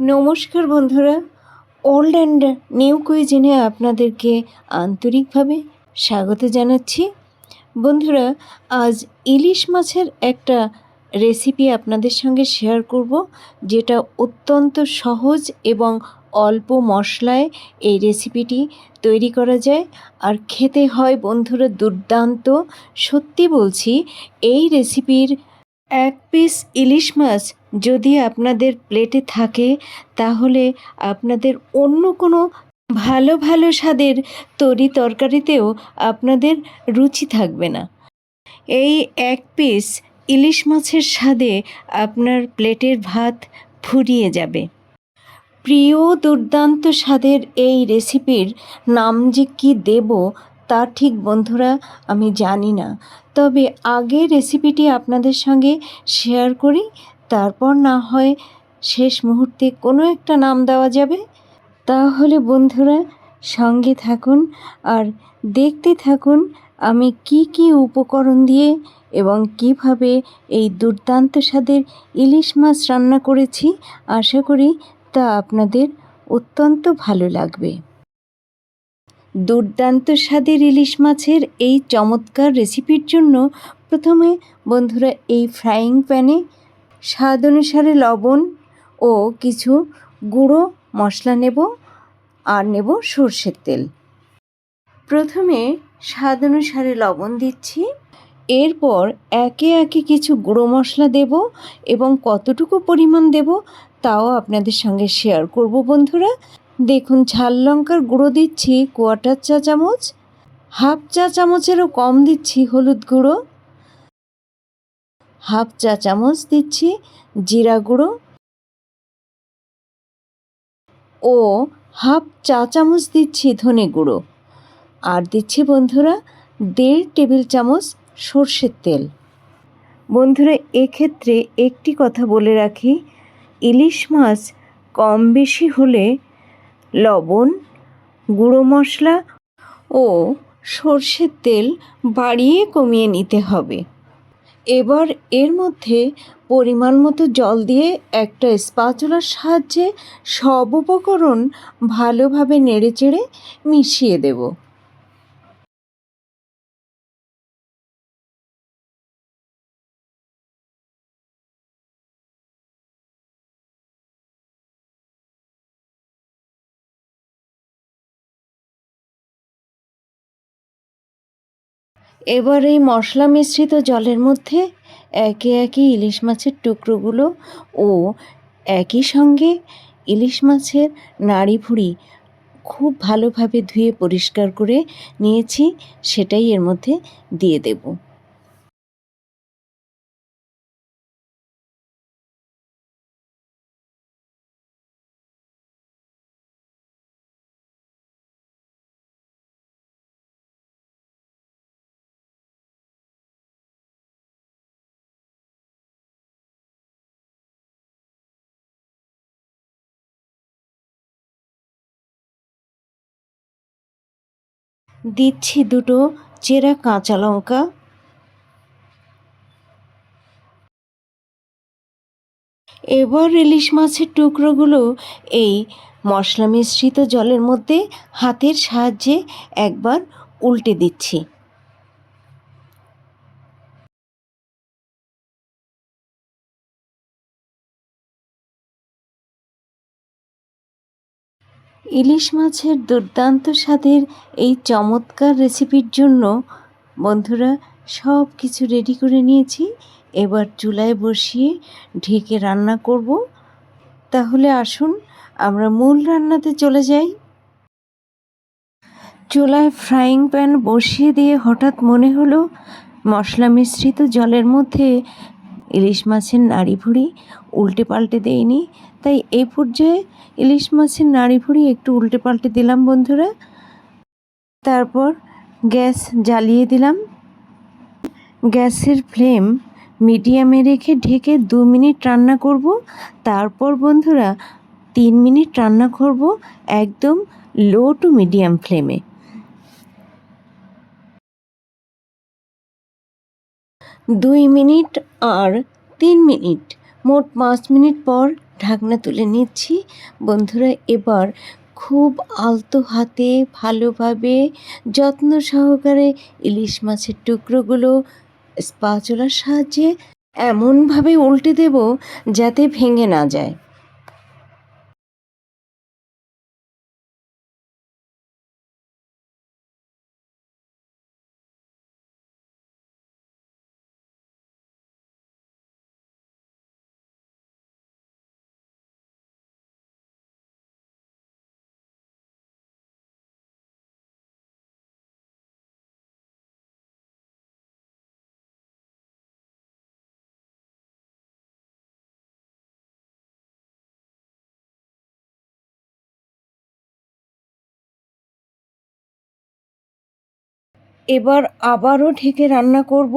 নমস্কার বন্ধুরা। Old and new কুইজিনে আপনাদেরকে আন্তরিকভাবে স্বাগত জানাচ্ছি। বন্ধুরা, আজ ইলিশ মাছের একটা রেসিপি আপনাদের সঙ্গে শেয়ার করব, যেটা অত্যন্ত সহজ এবং অল্প মশলায় এই রেসিপিটি তৈরি করা যায়। আর খেতে হয়, বন্ধুরা, দুর্দান্ত। সত্যি বলছি, এই রেসিপির এক পিস ইলিশ মাছ যদি আপনাদের প্লেটে থাকে, তাহলে আপনাদের অন্য কোনো ভালো ভালো স্বাদের তরি তরকারিতেও আপনাদের রুচি থাকবে না। এই এক পিস ইলিশ মাছের স্বাদে আপনার প্লেটের ভাত ফুরিয়ে যাবে। প্রিয় দুর্দান্ত স্বাদের এই রেসিপির নাম যে কী দেব, তা ঠিক বন্ধুরা আমি জানি না। তবে আগে রেসিপিটি আপনাদের সঙ্গে শেয়ার করি তারপর না হয় শেষ মুহূর্তে কোনো একটা নাম দেওয়া যাবে? তাহলে বন্ধুরা, সঙ্গে থাকুন আর দেখতে থাকুন আমি কি কি উপকরণ দিয়ে এবং কীভাবে এই দুর্দান্ত স্বাদের ইলিশ মাছ রান্না করেছি আশা করি তা আপনাদের অত্যন্ত ভালো লাগবে। দুর্দান্ত স্বাদের ইলিশ মাছের এই চমৎকার রেসিপির জন্য প্রথমে বন্ধুরা এই ফ্রাইং প্যানে স্বাদ অনুসারে লবণ ও কিছু গুঁড়ো মশলা নেব আর নেব সর্ষের তেল। প্রথমে স্বাদ অনুসারে লবণ দিচ্ছি। এরপর একে একে কিছু গুঁড়ো মশলা দেব এবং কতটুকু পরিমাণ দেব তাও আপনাদের সঙ্গে শেয়ার করব বন্ধুরা। দেখুন, ঝাল লঙ্কার গুঁড়ো দিচ্ছি কোয়াটার চা চামচ, হাফ চা চামচেরও কম দিচ্ছি হলুদ গুঁড়ো। হাফ চা চামচ দিচ্ছি জিরা গুঁড়ো ও হাফ চা চামচ দিচ্ছি ধনে গুঁড়ো। আর দিচ্ছি বন্ধুরা দেড় টেবিল চামচ সর্ষের তেল। বন্ধুরা, এক্ষেত্রে একটি কথা বলে রাখি, ইলিশ মাছ কম বেশি হলে লবণ, গুঁড়ো মশলা ও সর্ষের তেল বাড়িয়ে কমিয়ে নিতে হবে। এবার এর মধ্যে পরিমাণ মতো জল দিয়ে একটা স্পাচুলার সাহায্যে সব উপকরণ ভালোভাবে নেড়েচেড়ে মিশিয়ে দেব। এবার এই মশলা মিশ্রিত জলের মধ্যে একে একে ইলিশ মাছের টুকরোগুলো ও একই সঙ্গে ইলিশ মাছের নাড়ি ভুড়ি খুব ভালোভাবে ধুয়ে পরিষ্কার করে নিয়েছি, সেটাই এর মধ্যে দিয়ে দেব। দিচ্ছি দুটো চেরা কাঁচা লঙ্কা। এবার ইলিশ মাছের টুকরোগুলো এই মশলা মিশ্রিত জলের মধ্যে হাতের সাহায্যে একবার উল্টে দিচ্ছি। ইলিশ মাছের দুর্দান্ত স্বাদের এই চমৎকার রেসিপির জন্য বন্ধুরা সব কিছু রেডি করে নিয়েছি। এবার চুলায় বসিয়ে ঢেকে রান্না করব। তাহলে আসুন, আমরা মূল রান্নাতে চলে যাই। চুলায় ফ্রাইং প্যান বসিয়ে দিয়ে হঠাৎ মনে হলো মশলা মিশ্রিত জলের মধ্যে ইলিশ মাছের নাড়ি ভুড়ি উল্টে পাল্টে দেয়নি তাই এই পর্যায়ে ইলিশ মাছের নাড়ি ভুড়ি একটু উল্টে পাল্টে দিলাম, বন্ধুরা। তারপর গ্যাস জ্বালিয়ে দিলাম। গ্যাসের ফ্লেম মিডিয়ামে রেখে ঢেকে দু মিনিট রান্না করব। তারপর, বন্ধুরা, তিন মিনিট রান্না করব একদম লো টু মিডিয়াম ফ্লেমে। দুই মিনিট আর তিন মিনিট, মোট পাঁচ মিনিট পর ঢাকনা তুলে নিচ্ছি। বন্ধুরা, এবার খুব আলতো হাতে ভালোভাবে যত্ন সহকারে ইলিশ মাছের টুকরোগুলো স্পা চলার সাহায্যে এমনভাবে উল্টে দেব যাতে ভেঙে না যায়। এবার আবারও ঢেকে রান্না করব।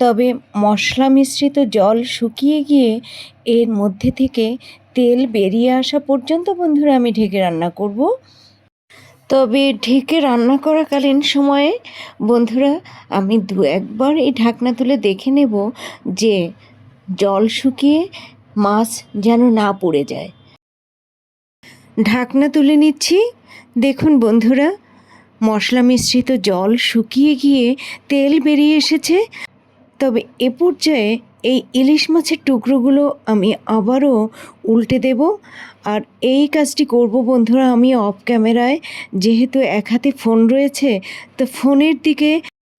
তবে মশলা মিশ্রিত জল শুকিয়ে গিয়ে এর মধ্যে থেকে তেল বেরিয়ে আসা পর্যন্ত বন্ধুরা আমি ঢেকে রান্না করব। তবে ঢেকে রান্না করাকালীন সময়ে বন্ধুরা আমি দু একবার এই ঢাকনা তুলে দেখে নেব যে জল শুকিয়ে মাছ যেন না পড়ে যায়। ঢাকনা তুলে নিচ্ছি। দেখুন বন্ধুরা মশলা মিশ্রিত জল শুকিয়ে গিয়ে তেল বেরিয়ে এসেছে। তবে এ পর্যায়ে এই ইলিশ মাছের টুকরোগুলো আমি আবারও উল্টে দেব। আর এই কাজটি করব বন্ধুরা আমি অফ ক্যামেরায়। যেহেতু এক হাতে ফোন রয়েছে, তো ফোনের দিকে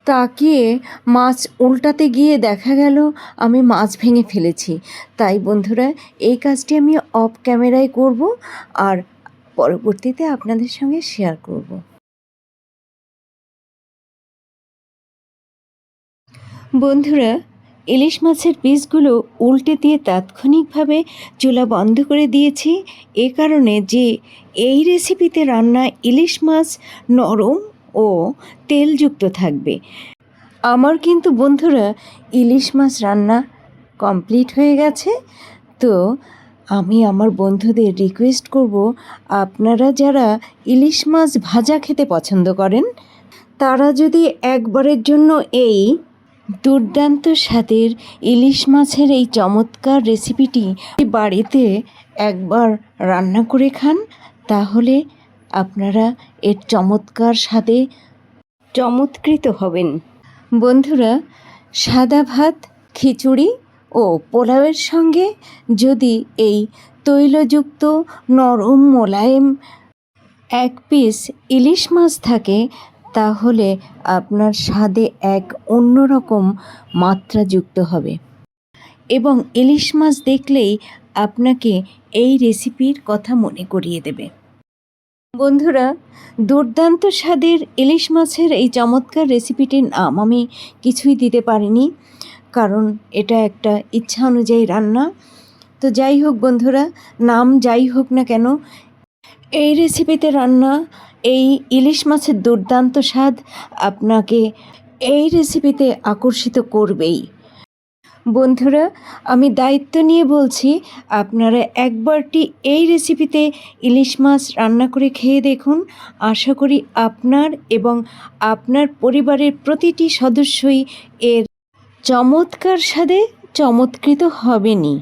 তাকিয়ে মাছ উল্টাতে গিয়ে দেখা গেল আমি মাছ ভেঙে ফেলেছি। তাই বন্ধুরা এই কাজটি আমি অফ ক্যামেরায় করব আর পরবর্তীতে আপনাদের সঙ্গে শেয়ার করব। বন্ধুরা, ইলিশ মাছের পিসগুলো উল্টে দিয়ে তাৎক্ষণিকভাবে চুলা বন্ধ করে দিয়েছি। এ কারণে যে এই রেসিপিতে রান্না ইলিশ মাছ নরম ও তেলযুক্ত থাকবে। আমার কিন্তু বন্ধুরা, ইলিশ মাছ রান্না কমপ্লিট হয়ে গেছে। তো আমি আমার বন্ধুদের রিকোয়েস্ট করব, আপনারা যারা ইলিশ মাছ ভাজা খেতে পছন্দ করেন, তারা যদি একবারের জন্য এই দুর্দান্ত স্বাদের ইলিশ মাছের এই চমৎকার রেসিপিটি বাড়িতে একবার রান্না করে খান, তাহলে আপনারা এর চমৎকার স্বাদে চমৎকৃত হবেন। বন্ধুরা, সাদা ভাত, খিচুড়ি ও পোলাওয়ের সঙ্গে যদি এই তৈলযুক্ত নরম মোলায়েম এক পিস ইলিশ মাছ থাকে তাহলে আপনার স্বাদে এক অন্যরকম মাত্রা যুক্ত হবে। এবং ইলিশ মাছ দেখলেই আপনাকে এই রেসিপির কথা মনে করিয়ে দেবে। বন্ধুরা, দুর্দান্ত স্বাদের ইলিশ মাছের এই চমৎকার রেসিপিটির নাম আমি কিছুই দিতে পারিনি, কারণ এটা একটা ইচ্ছা অনুযায়ী রান্না। তো যাই হোক বন্ধুরা, নাম যাই হোক না কেন, এই রেসিপিতে রান্না এই ইলিশ মাছের দুর্দান্ত স্বাদ আপনাকে এই রেসিপিতে আকর্ষিত করবেই। বন্ধুরা, আমি দায়িত্ব নিয়ে বলছি, আপনারা একবারটি এই রেসিপিতে ইলিশ মাছ রান্না করে খেয়ে দেখুন। আশা করি আপনার এবং আপনার পরিবারের প্রতিটি সদস্যই এর চমৎকার স্বাদে চমৎকৃত হবেনি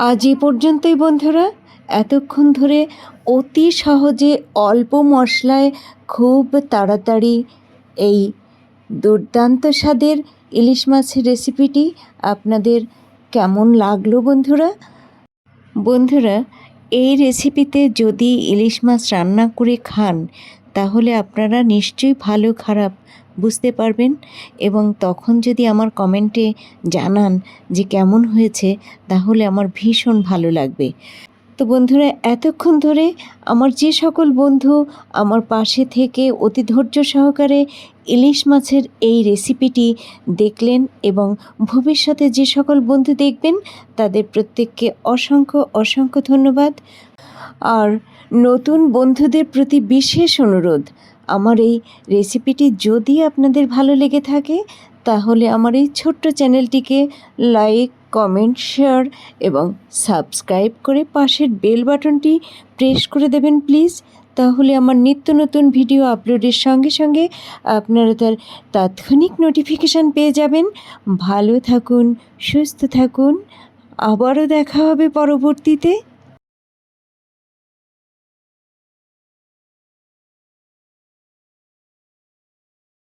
আজ এ পর্যন্তই বন্ধুরা। এতক্ষণ ধরে অতি সহজে অল্প মশলায় খুব তাড়াতাড়ি এই দুর্দান্ত স্বাদের ইলিশ মাছের রেসিপিটি আপনাদের কেমন লাগল বন্ধুরা? বন্ধুরা, এই রেসিপিতে যদি ইলিশ মাছ রান্না করে খান, তাহলে আপনারা নিশ্চয়ই ভালো খারাপ বুঝতে পারবেন এবং তখন যদি আমার কমেন্টে জানান যে কেমন হয়েছে, তাহলে আমার ভীষণ ভালো লাগবে। তো বন্ধুরা, এতক্ষণ ধরে আমার যে সকল বন্ধু আমার পাশে থেকে অতি ধৈর্য সহকারে ইলিশ মাছের এই রেসিপিটি দেখলেন এবং ভবিষ্যতে যে সকল বন্ধু দেখবেন, তাদের প্রত্যেককে অসংখ্য অসংখ্য ধন্যবাদ। আর নতুন বন্ধুদের প্রতি বিশেষ অনুরোধ, আমার এই রেসিপিটি যদি আপনাদের ভালো লেগে থাকে, তাহলে আমার এই ছোট্ট চ্যানেলটিকে লাইক কমেন্ট শেয়ার এবং সাবস্ক্রাইব করে পাশের বেল বাটনটি প্রেস করে দেবেন প্লিজ তাহলে আমার নিত্য নতুন ভিডিও আপলোডের সঙ্গে সঙ্গে আপনারা তার তাৎক্ষণিক নোটিফিকেশান পেয়ে যাবেন। ভালো থাকুন, সুস্থ থাকুন। আবারও দেখা হবে পরবর্তীতে।